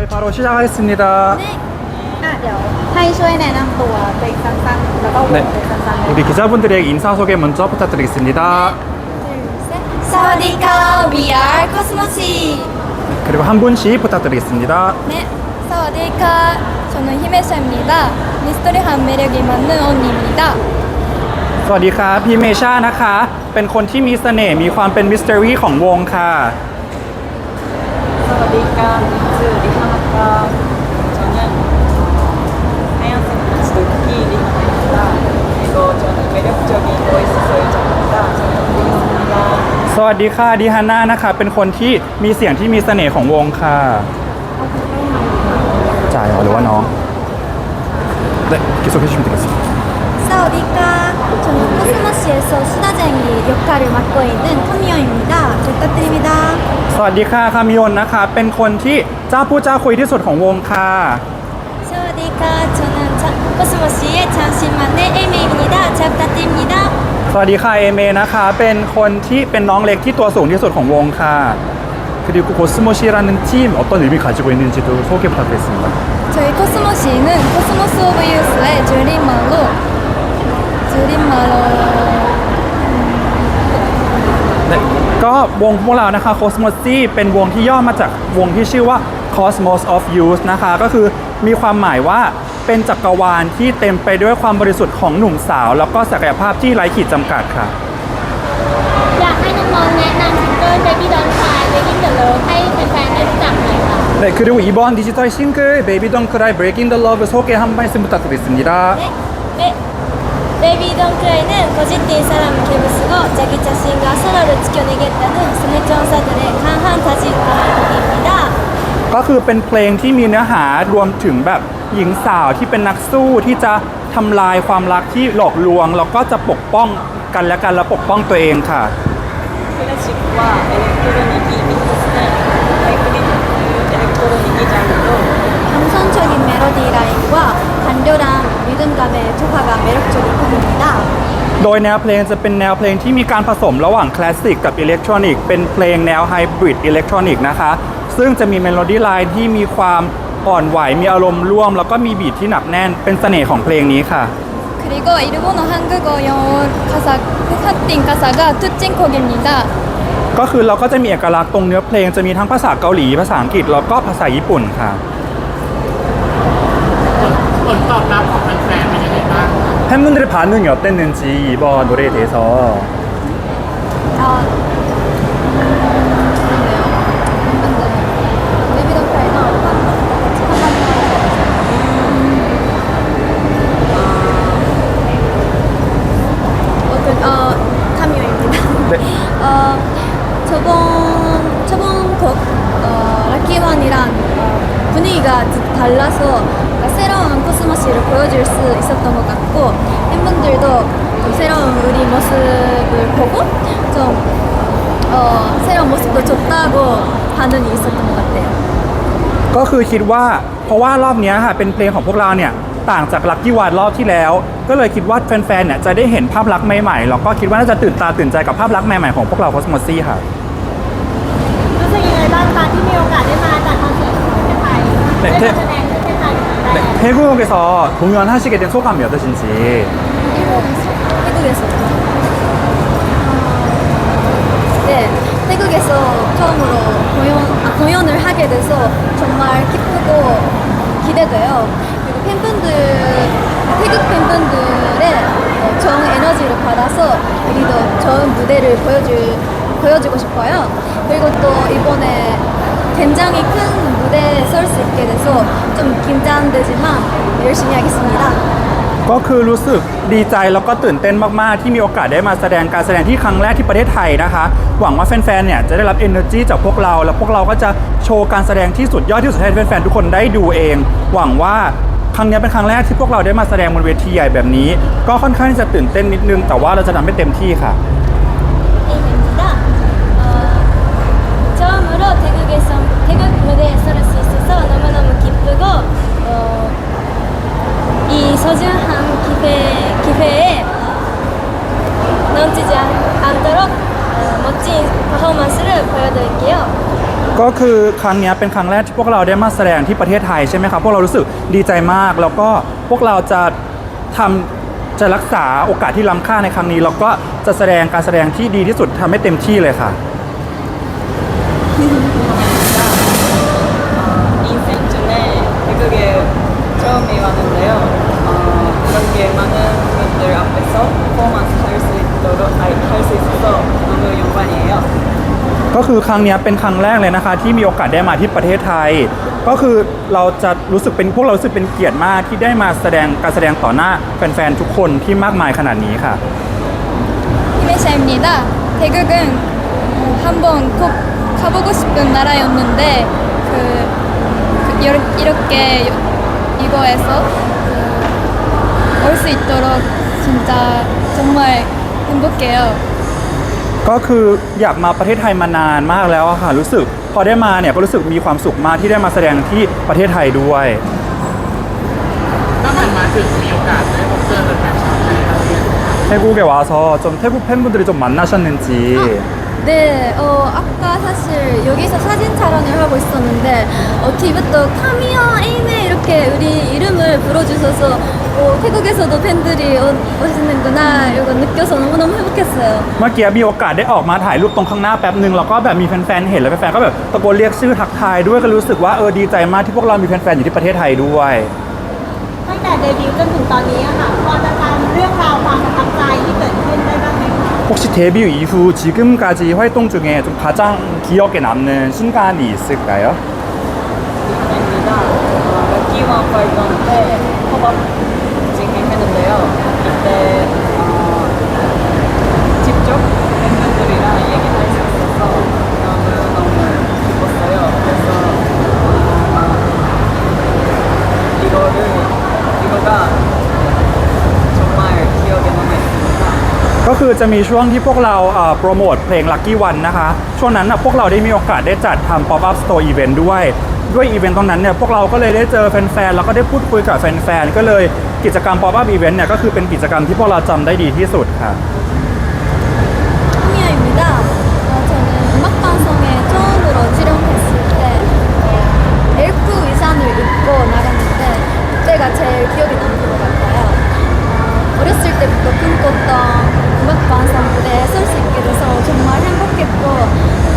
저희 바로 시작하겠습니다. อ่ะเดี๋ยวให้ช่วยแนะนำตัวตัวเองสั้นๆ แล้วก็วง 네. ตัวเองสั้นๆเลย 우리 기자분들에게 인사 소개 먼저 부탁드리겠습니다. สวัสดีค่ะ we are Cosmosi 그리고 한 분씩 부탁드리겠습니다. 네สวัสดีค่ะ 저는 히메샤입니다 미스터리한 매력이 많은 언니입니다 สวัสดีครับพี่เมชานะคะ เป็นคนที่มีเสน่ห์มีความเป็นมิส t ต r รีของวงค่ะ สวัสดีค่ะชื่อลิฮา วัสดีค่ะดิฮาน่านะคะ เป็นคนที่มีเสียงที่มีเสน่ห์ของวงค่ะจ่ายเหรอหรือว่าน้อง네 계속해 주시면 되겠습니다. สวัสดีค่ะ 저는 코스모시에서 수다쟁이 역할을 맡고 있는 카미오입니다 부탁드립니다 สวัสดีค่ะคามิโอนนะคะ เป็นคนที่เจ้าพูดเจ้าคุยที่สุดของวงค่ะ สวัสดีค่ะ 저는 자, 코스모시의 잠시만의 에이메입니다 잘 부탁드립니다 สวัสดีค่ะเอเมนะคะ เป็นคนที่เป็นน้องเล็กที่ตัวสูงที่สุดของวงค่ะ 그리고 고스모시라는 팀 어떤 의미 가지고 있는지도 소개 부탁드리겠습니다. 저희 코스모시는 코스모스 오브 유스의 줄임말로 줄임말로 และก็วงพวกเรานะคะ Cosmos เป็นวงที่ย่อมาจากวงที่ชื่อว่า Cosmos of Youth นะคะ ก็คือ มีความหมายว่าเป็นจักรวาลที่เต็มไปด้วยความบริสุทธิ์ของหนุ่มสาว แล้วก็ศักยภาพที่ไร้ขีดจำกัดค่ะ อยากให้น้องๆแนะนำซิงเกิล Baby Don't Cry Breaking the Love ให้แฟนๆได้รู้จักหน่อยค่ะ 네, 그리고 이번 디지털 싱글 Baby Don't Cry Breaking the Love 소개 한 말씀 부탁드리겠습니다. 네. Baby Don't Cry는 거짓된 사람 개부스고 자기 자신과 서로를 지켜내겠다는 스네천사들의 강한 다짐을 담은 곡입니다. ก็คือเป็นเพลงที่มีเนื้อหารวมถึงแบบหญิงสาวที่เป็นนักสู้ที่จะทำลายความรักที่หลอกลวง แล้วก็จะปกป้องกันและกันและปกป้องตัวเองค่ะโดยแนวเพลงจะเป็นแนวเพลงที่มีการผสมระหว่างคลาสสิกกับอิเล็กทรอนิกส์เป็นเพลงแนวไฮบริดอิเล็กทรอนิกส์นะคะ ซึ่งจะมีเมโลดี้ไลน์ที่มีความอ่อนไหว มีอารมณ์ร่วม แล้วก็มีบีทที่หนักแน่นเป็นเสน่ห์ของเพลงนี้ค่ะ 그리고 일본어, 한국어, 영어 가사, 핫띵 가사가 투찐 곡입니다. ก็คือเราก็จะมีเอกลักษณ์ตรงเนื้อเพลงจะมีทั้งภาษาเกาหลี ภาษาอังกฤษ แล้วก็ภาษาญี่ปุ่นค่ะ ผลตอบรับของแฟนๆเป็นยังไงบ้าง 팬분들의 반응이 어땠는지 이번 노래에 대해서 아, 어 저번 저번 곡 어, 라키원이랑 어, 분위기가 드- 달라서 뭔가 새로운 코스모시를 보여줄 수 있었던 것 같고 팬분들도 좀 새로운 우리 모습을 보고 좀 어, 새로운 모습도 좋다고 반응이 있었던 것 같아요. ก็คือคิดว่าเพราะว่ารอบเนี้ยค่ะเป็นเพลงของพวกเราเนี่ย ต่างจากลักกี้วานรอบที่แล้ว ก็เลยคิดว่าแฟนๆเนี่ยจะได้เห็นภาพลักษณ์ใหม่ๆแล้วก็คิดว่าน่าจะตื่นตาตื่นใจกับภาพลักษณ์ใหม่ๆของพวกเรา Cosmos ค่ะ รู้สึกยังไงบ้างคะที่มีโอกาสได้มาจัดคอนเสิร์ตของประเทศไทย เด็ก ได้ เทพ มาแสดงที่ประเทศไทยเป็นครั้งแร 네, ก 태국에서 공연하시게 된 소감이 어떠신지 일본에서 태국에서 네 태국에서 처음으로 공연 아, 공연을 하게 돼서 정말 기쁘고 기대돼요. 그리고 팬분들 태국 팬분들의 어, 좋은 에너지를 받아서 우리도 좋은 무대를 보여줄 보여주고 싶어요. 그리고 또 이번에 굉장히 큰 무대에 설 수 있게 돼서 좀 긴장되지만 열심히 하겠습니다. ก็คือรู้สึกดีใจแล้วก็ตื่นเต้นมากๆ ที่มีโอกาสได้มาแสดงการแสดงที่ครั้งแรกที่ประเทศไทยนะคะ หวังว่าแฟนๆ เนี่ยจะได้รับ energy จากพวกเรา แล้วพวกเราก็จะโชว์การแสดงที่สุดยอดที่สุดให้แฟนๆ ทุกคนได้ดูเอง หวังว่า ครั้งนี้เป็นครั้งแรกที่พวกเราได้มาแสดงบนเวทีใหญ่แบบนี้ ก็ค่อนข้างที่จะตื่นเต้นนิดนึง แต่ว่าเราจะทำให้เต็มที่ค่ะ 에이입니다. 어, 처음으로 태국에서 태국 무대에 설 수 있어서 너무너무 기쁘고 어, 이 소중한 기회, 기회에 넘치지 않, 않도록 어, 멋진 퍼포먼스를 보여드릴게요. ก็คือครั้งนี้เป็นครั้งแรกที่พวกเราได้มาแสดงที่ประเทศไทยใช่ไหมครับพวกเรารู้สึกดีใจมาก แล้วก็พวกเราจะทำจะรักษาโอกาสที่ล้ำค่าในครั้งนี้ แล้วก็จะแสดงการแสดงที่ดีที่สุดทำให้เต็มที่เลยค่ะ ก็คือครั้งเนี้ยเป็นครั้งแรกเลยนะคะ ที่มีโอกาสได้มาที่ประเทศไทย ก็คือเราจะรู้สึกเป็นพวกเรารู้สึกเป็นเกียรติมากที่ได้มาแสดงการแสดงต่อหน้าแฟนๆทุกคนที่มากมายขนาดนี้ค่ะ 히메샤입니다. 태국은 어, 한번 꼭 가보고 싶은 나라였는데 그, 그 이렇- 이렇게 이거에서 올 수 있도록 진짜 정말 행복해요. ก็คืออยากมาประเทศไทยมานานมากแล้วอะค่ะ รู้สึกพอได้มาเนี่ยก็รู้สึกมีความสุขมากที่ได้มาแสดงที่ประเทศไทยด้วย ตั้งแต่มาถึงมีโอกาสได้พบเจอแฟนชาวไทยครับ 태국에 와서 좀 태국 팬분들이 좀 만나셨는지 네, 어, 아까 사실 여기서 사진 촬영을 하고 있었는데 어, 뒤부터 카미어 에이메 이렇게 우리 이름을 불러주셔서 어, 태국에서도 팬들이 오, 오시는구나 이거 느껴서 너무너무 행복했어요. เมื่อกี้มีโอกาสได้ออกมาถ่ายรูปตรงข้างหน้าแป๊บหนึ่งแล้วก็แบบมีแฟนๆเห็นแล้วแฟนๆก็แบบตะโกนเรียกชื่อทักทายด้วยก็รู้สึกว่าเออดีใจมากที่พวกเรามีแฟนๆอยู่ที่ประเทศไทยด้วย ตั้งแต่เดบิวต์จนถึงตอนนี้อะค่ะ พอจะจำเรื่องราวความประทับใจที่เกิด 혹시 데뷔 이후 지금까지 활동 중에 좀 가장 기억에 남는 순간이 있을까요? จะมีช่วงที่พวกเราเอ่อโปรโมทเพลง Lucky One นะคะ ช่วงนั้นนะพวกเราได้มีโอกาสได้จัดทำ Pop Up Store Event ด้วย ด้วยอีเวนต์ตรงนั้นเนี่ยพวกเราก็เลยได้เจอแฟนๆ แล้วก็ได้พูดคุยกับแฟนๆ ก็เลยกิจกรรม Pop Up Event เนี่ยก็คือเป็นกิจกรรมที่พวกเราจำได้ดีที่สุดค่ะ 카미아입니다. 어, 저는 음악 방송에 처음으로 출연했을 때 어, 엘프 의상을 입고 나갔는데 그때가 제일 기억에 남는 것 같아요. 어, 어렸을 때부터 꿈꿨던 음악 방송 무대에 설 수 있게 돼서 정말 행복했고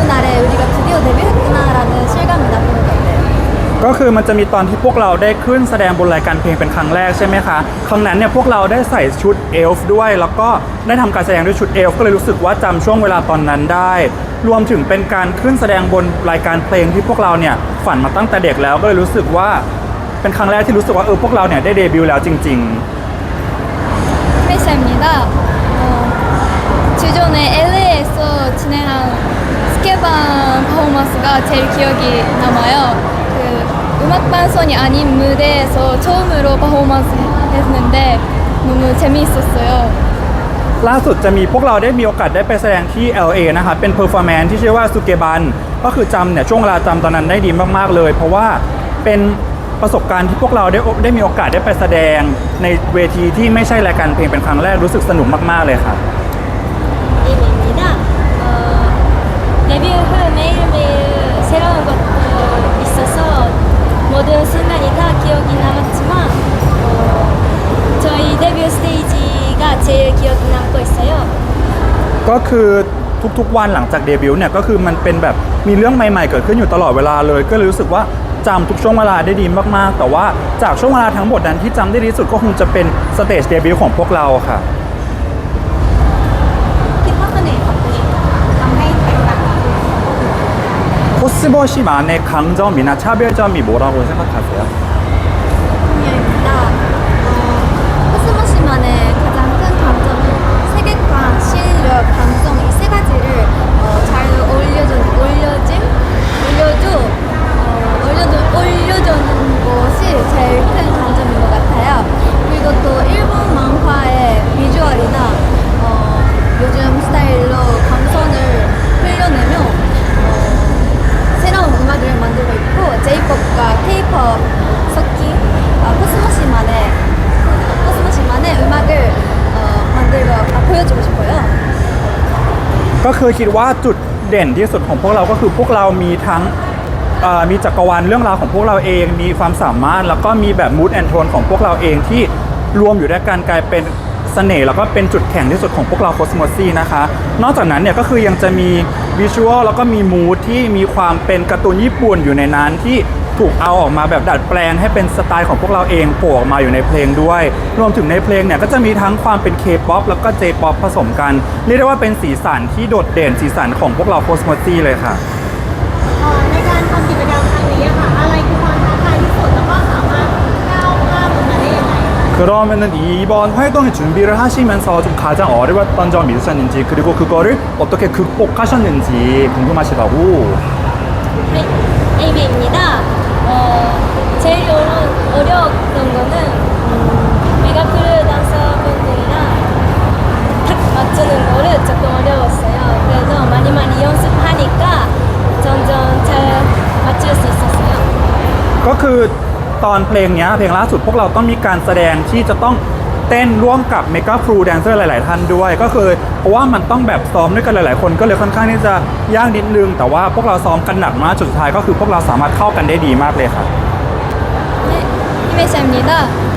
그날에 우리가 드디어 데뷔했구나라는 실감이 나는 것 같아요. ก็คือมันจะมีตอนที่พวกเราได้ขึ้นแสดงบนรายการเพลงเป็นครั้งแรกใช่ไหมคะ ครั้งนั้นเนี่ยพวกเราได้ใส่ชุดเอลฟ์ด้วย แล้วก็ได้ทำการแสดงด้วยชุดเอลฟ์ก็เลยรู้สึกว่าจำช่วงเวลาตอนนั้นได้ รวมถึงเป็นการขึ้นแสดงบนรายการเพลงที่พวกเราเนี่ยฝันมาตั้งแต่เด็กแล้วก็เลยรู้สึกว่าเป็นครั้งแรกที่รู้สึกว่าเออพวกเราเนี่ยได้เดบิวต์แล้วจริง ๆ 크리샤입니다. 어, 주전에 LA에서 진행한 스케반 퍼포먼스가 제일 기억이 남아요. 그 음악 방송이 아닌 무대에서 처음으로 퍼포먼스 했는데 너무 재미있었어요. ล่าสุดจะมีพวกเราได้มีโอกาสได้ไปแสดงที่ LA นะคะเป็นเพอร์ฟอร์แมนที่ชื่อว่าซูเกบันก็คือจำเนี่ยช่วงเวลาจำตอนนั้นได้ดีมากๆเลย เพราะว่าเป็น ประสบการณ์ที่พวกเราได้ได้มีโอกาสได้ไปแสดงในเวทีที่ไม่ใช่รายการเพลงเป็นครั้งแรกรู้สึกสนุกมากๆเลยค่ะ 데뷔입니다. 어, 데뷔 후 매일매일 새로운 것도 있어서 모든 순간이 다 기억이 남았지만 어, 저희 데뷔 스테이지가 제일 기억이 남고 있어요. ก็คือทุกๆวันหลังจากเดบิวต์เนี่ยก็คือมันเป็นแบบมีเรื่องใหม่ๆ เกิดขึ้นอยู่ตลอดเวลาเลย ก็เลยรู้สึกว่า จำทุกช่วงเวลาได้ดีมากๆ แต่ว่าจากช่วงเวลาทั้งหมดนั้นที่จำได้ดีที่สุดก็คงจะเป็นสเตจเดบิวต์ของพวกเราค่ะ คิดว่าเสน่ห์ของตัวเองทำให้แตกต่างจากคนอื่น 코스버시만의 강점이나 차별점이 뭐라고 생각하세요? 올려주, 올려주는 것이 제일 큰 강점인 것 같아요. 그리고 또 일본 만화의 비주얼이나 어, 요즘 스타일로 감성을 흘려내며 어, 새로운 음악을 만들고 있고 J-pop과 K-pop 섞인 어, 코스모시만의 코스모시만의 음악을 어, 만들고 아, 보여주고 싶어요. ก็คือคิดว่าจุดเด่นที่สุดของพวกเราก็คือพวกเรามีทั้ง เอ่อมีจักรวาลเรื่องราวของพวกเราเอง มีความสามารถแล้วก็มีแบบมูดแอนโทนของพวกเราเองที่รวมอยู่ด้วยกันกลายเป็นเสน่ห์แล้วก็เป็นจุดแข็งที่สุดของพวกเราโคสโมซี่นะคะ นอกจากนั้นเนี่ยก็คือยังจะมีวิชวลแล้วก็มีมูดที่มีความเป็นการ์ตูนญี่ปุ่นอยู่ในนั้นที่ถูกเอาออกมาแบบดัดแปลงให้เป็นสไตล์ของพวกเราเองโผล่ออกมาอยู่ในเพลงด้วย รวมถึงในเพลงเนี่ยก็จะมีทั้งความเป็น K-POP แล้วก็ J-POP ผสมกัน เรียกได้ว่าเป็นสีสันที่โดดเด่นสีสันของพวกเราโคสโมซี่เลยค่ะเอ่อใน จกรรมครั้งนี้อะค่ะ อะไรคือความท้าทายที่สุดแล้วก็สามารถก้าวข้ามมันมาได้ยังไงคะ 그러면은 이번 활동에 준비를 하시면서 좀 가장 어려웠던 점이 있으셨는지 그리고 그거를 어떻게 극복하셨는지 궁금하시다고 はい、 อนเพลงเนี้ยเพลงล่าสุดพวกเราต้องมีการแสดงที่จะต้องเต้นร่วมกับเมกาครูแดนเซอร์หลาย ๆ ท่านด้วย ก็คือเพราะว่ามันต้องแบบซ้อมด้วยกันหลาย ๆ คนก็เลยค่อนข้างที่จะยากนิดนึง แต่ว่าพวกเราซ้อมกันหนักมากจุดสุดท้ายก็คือพวกเราสามารถเข้ากันได้ดีมากเลยครับ 네, 히메샤입니다.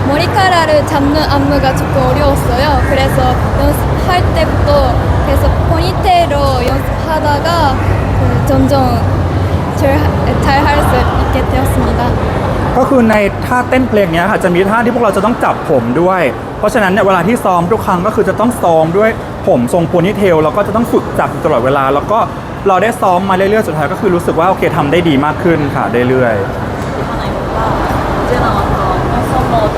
머리카락을 잡는 안무가 조금 어려웠어요. 그래서 연습할 때부터 계속 포니테일로 연습하다가 그 점점 잘 할 수 있게 되었습니다. ก็คือในท่าเต้นเพลงเนี้ยค่ะจะมีท่าที่พวกเราจะต้องจับผมด้วย เพราะฉะนั้นเนี่ยเวลาที่ซ้อมทุกครั้งก็คือจะต้องซ้อมด้วยผมทรงโพนิเทลแล้วก็จะต้องฝึกจับอยู่ตลอดเวลา แล้วก็เราได้ซ้อมมาเรื่อยๆสุดท้ายก็คือรู้สึกว่าโอเคทำได้ดีมากขึ้นค่ะเรื่อยๆ 하나입니다. 어제 나왔던 팬썸 모드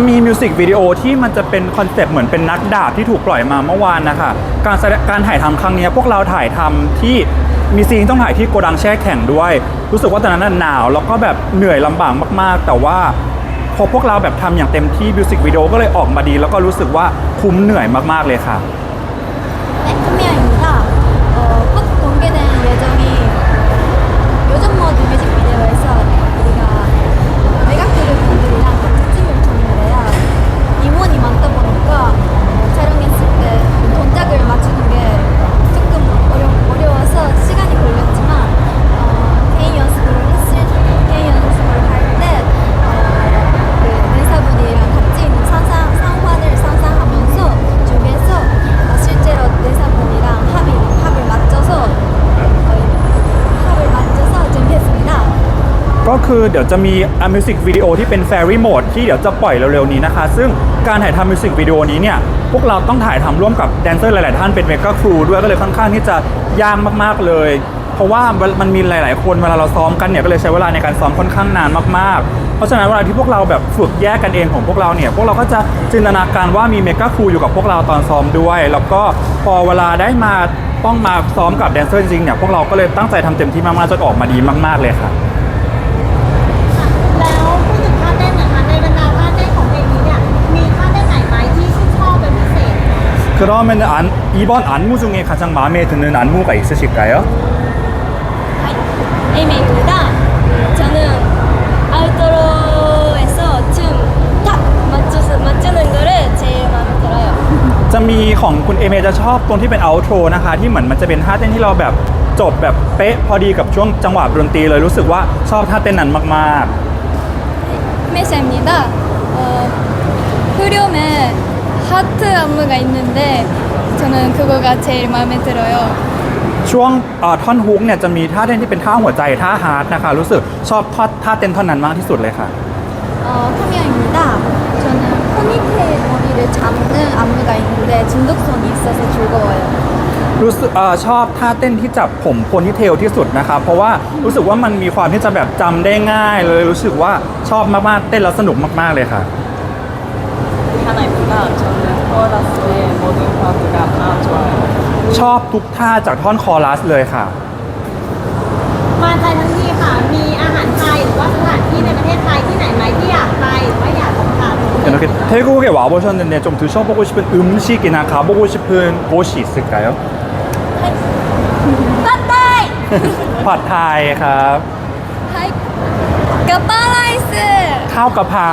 จะมีมิวสิกวิดีโอที่มันจะเป็นคอนเซปต์เหมือนเป็นนักดาบที่ถูกปล่อยมาเมื่อวานนะคะ การการถ่ายทำครั้งนี้พวกเราถ่ายทำที่มีซีนต้องถ่ายที่โกดังแช่แข็งด้วย รู้สึกว่าตอนนั้นหนาว แล้วก็แบบเหนื่อยลำบากมากๆ แต่ว่าพอพวกเราแบบทำอย่างเต็มที่มิวสิกวิดีโอก็เลยออกมาดี แล้วก็รู้สึกว่าคุ้มเหนื่อยมากๆเลยค่ะและคุณเมียยงค่ะเออก็คุ้มกันในเยอะจะ คือเดี๋ยวจะมีมิวสิกวิดีโอที่เป็น Fairy Mode ที่เดี๋ยวจะปล่อยเร็วๆนี้นะคะ ซึ่งการถ่ายทำมิวสิกวิดีโอนี้เนี่ย พวกเราต้องถ่ายทำร่วมกับแดนเซอร์หลายๆท่านเป็นเมกาครูด้วยก็เลยค่อนข้างที่จะยากมากๆเลย เพราะว่ามันมีหลาย ๆ คนเวลาเราซ้อมกันเนี่ยก็เลยใช้เวลาในการซ้อมค่อนข้างนานมากๆ เพราะฉะนั้นเวลาที่พวกเราแบบฝึกแยกกันเองของพวกเราเนี่ยพวกเราก็จะจินตนาการว่ามีเมกาครูอยู่กับพวกเราตอนซ้อมด้วย แล้วก็พอเวลาได้มาต้องมาซ้อมกับแดนเซอร์จริงเนี่ยพวกเราก็เลยตั้งใจทำเต็มที่มากๆจนออกมาดีมาก ๆเลยค่ะ 그러면 안, 이번 안무 중에 가장 마음에 드는 안무가 있으실까요? 하이, 에이메이입니다. 저는 아우트로에서 춤탁 맞추, 맞추는 거를 제일 마음에 들어요. จะมีของคุณเอเมจะชอบตรงที่เป็น outro นะคะ ที่เหมือนมันจะเป็นท่าเต้นที่เราแบบจบแบบเป๊ะพอดีกับช่วงจังหวะดนตรีเลยรู้สึกว่าชอบท่าเต้นนั้นมาก 히메샤입니다. 어, 후렴에 하트 안무가 있는데 저는 그거가 제일 마음에 들어요. ๆ ช่วงเอ่อท่อนฮุกเนี่ยจะมีท่าเต้นที่เป็นท่าหัวใจท่าฮาร์ดนะคะ รู้สึกชอบท่าท่าเต้นท่อนนั้นมากที่สุดเลยค่ะ 어, 카미야입니다. 저는 포니테일 머리를 잡는 안무가 있는데 중독성이 있어서 즐거워요. รู้สึกเอ่อชอบท่าเต้นที่จับผมโพนิเทลที่สุดนะคะ เพราะว่ารู้สึกว่ามันมีความที่จะแบบจำได้ง่ายเลยรู้สึกว่าชอบมากๆเต้นแล้วสนุกมากๆเลยค่ะ 않저는 코러스의 모든 파트가 다 좋아 요. ชอบทุกท่าจากท่อนคอรัสเลยค่ะ มาไทยทั้งทีค่ะ มีอาหารไทยหรือว่าสถานที่ในประเทศไทยที่ไหนไหมที่อยากไปหรือว่าอยากสัมผัส 이렇게 태국에 와보셨는데 좀 드셔보고 싶은 음식이나 가보고 싶은 곳이 있을까 요? ปัตไต 팟타이ครับ ไทยกับปลาไหลส์ ข้าวกะเพรา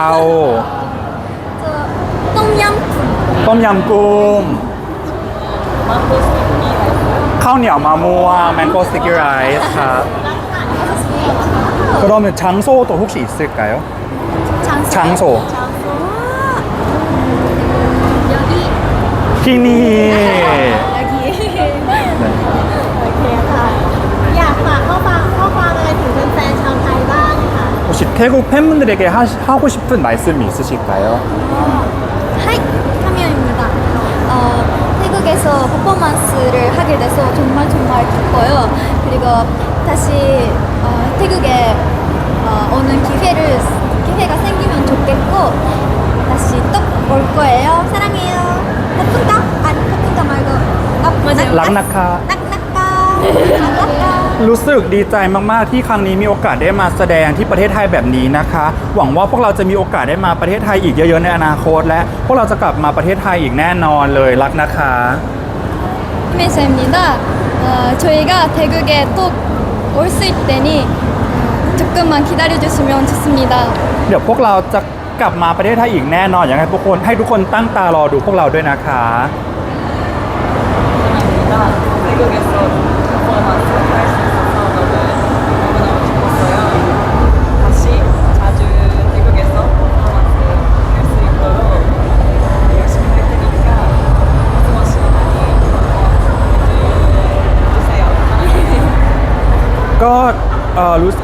ต้มยำกุ้งข้าวเหนียวมะม่วงแมงโก้สติกกี้ไรซ์ครับ 그러면 장소도 혹시 있을까요? 장소. 장소. 여기 피니. 여기โอเคค่ะ อยากฝากข้อความข้อความอะไรถึงแฟนๆชาวไทยบ้างคะ 혹시 태국 팬분들에게 하, 하고 싶은 말씀이 있으실까요? 태국에서 퍼포먼스를 하게 돼서 정말 정말 기뻐요. 그리고 다시 어, 태국에 어, 오는 기회를 기회가 생기면 좋겠고 다시 또 올 거예요. 사랑해요. 나쁜가? 아니 나쁜가 말고 맞아요. 락나카. 낙낙가 낙낙가 รู้สึกดีใจมาก ๆ ที่ครั้งนี้มีโอกาสได้มาแสดงที่ประเทศไทยแบบนี้นะคะ หวังว่าพวกเราจะมีโอกาสได้มาประเทศไทยอีกเยอะ ๆ ในอนาคต และพวกเราจะกลับมาประเทศไทยอีกแน่นอนเลยรักนะคะ 김혜수입니다. 어, 저희가 태국에 또 올 수 있다니 조금만 기다려주시면 좋습니다. เดี๋ยวพวกเราจะกลับมาประเทศไทยอีกแน่นอนอยากให้ทุกคนให้ทุกคนตั้งตารอดูพวกเราด้วยนะคะ が태국에서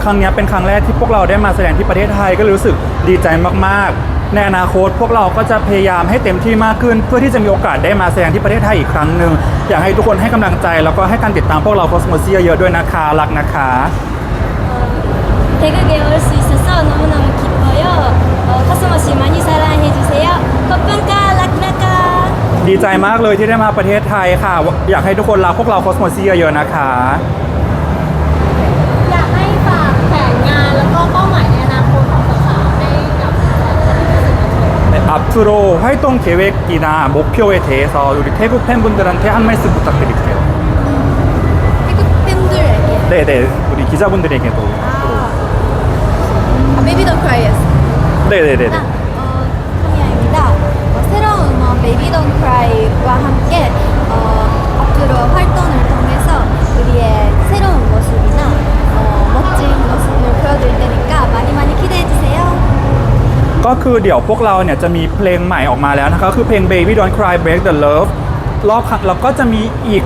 ครั้งเนี้ยเป็นครั้งแรกที่พวกเราได้มาแสดงที่ประเทศไทยก็รู้สึกดีใจมากๆ ในอนาคตพวกเราก็จะพยายามให้เต็มที่มากขึ้น เพื่อที่จะมีโอกาสได้มาแสดงที่ประเทศไทยอีกครั้งหนึ่งอยากให้ทุกคนให้กำลังใจ แล้วก็ให้การติดตามพวกเรา Cosmos เยอะๆด้วยนะคะรักนะคะ 태국에 올 수 있어서 너무너무 기뻐요. 어, 카스모시 많이 사랑해주세요. 뽀뽀까 락라까. ดีใจมากเลยที่ได้มาประเทศไทยค่ะ อยากให้ทุกคนรักพวกเรา Cosmos เยอะๆนะคะ เป้าหมายในอนาคตของสาวๆให้กับแฟนๆที่เป็นสื่อมวลชน 네, 앞으로 활동 계획이나 목표에 대해서 우리 태국 팬분들한테 한 말씀 부탁드릴게요. 태국 팬들에게 네네, 우리 기자분들에게도. 아, Baby Don't Cry였어. 네네네. 어, 카미아입니다. 어, 새로운 음원 Baby Don't คือเดี๋ยวพวกเราเนี่ยจะมีเพลงใหม่ออกมาแล้วนะคะคือเพลง Baby Don't Cry Break the Love รอบแล้วก็จะมีอีก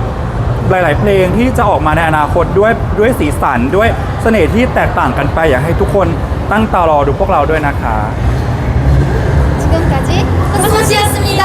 หลาย ๆ เพลงที่จะออกมาในอนาคตด้วยด้วยสีสันด้วยเสน่ห์ที่แตกต่างกันไปอยากให้ทุกคนตั้งตารอดูพวกเราด้วยนะคะ 지금까지 한소씨였습니 다.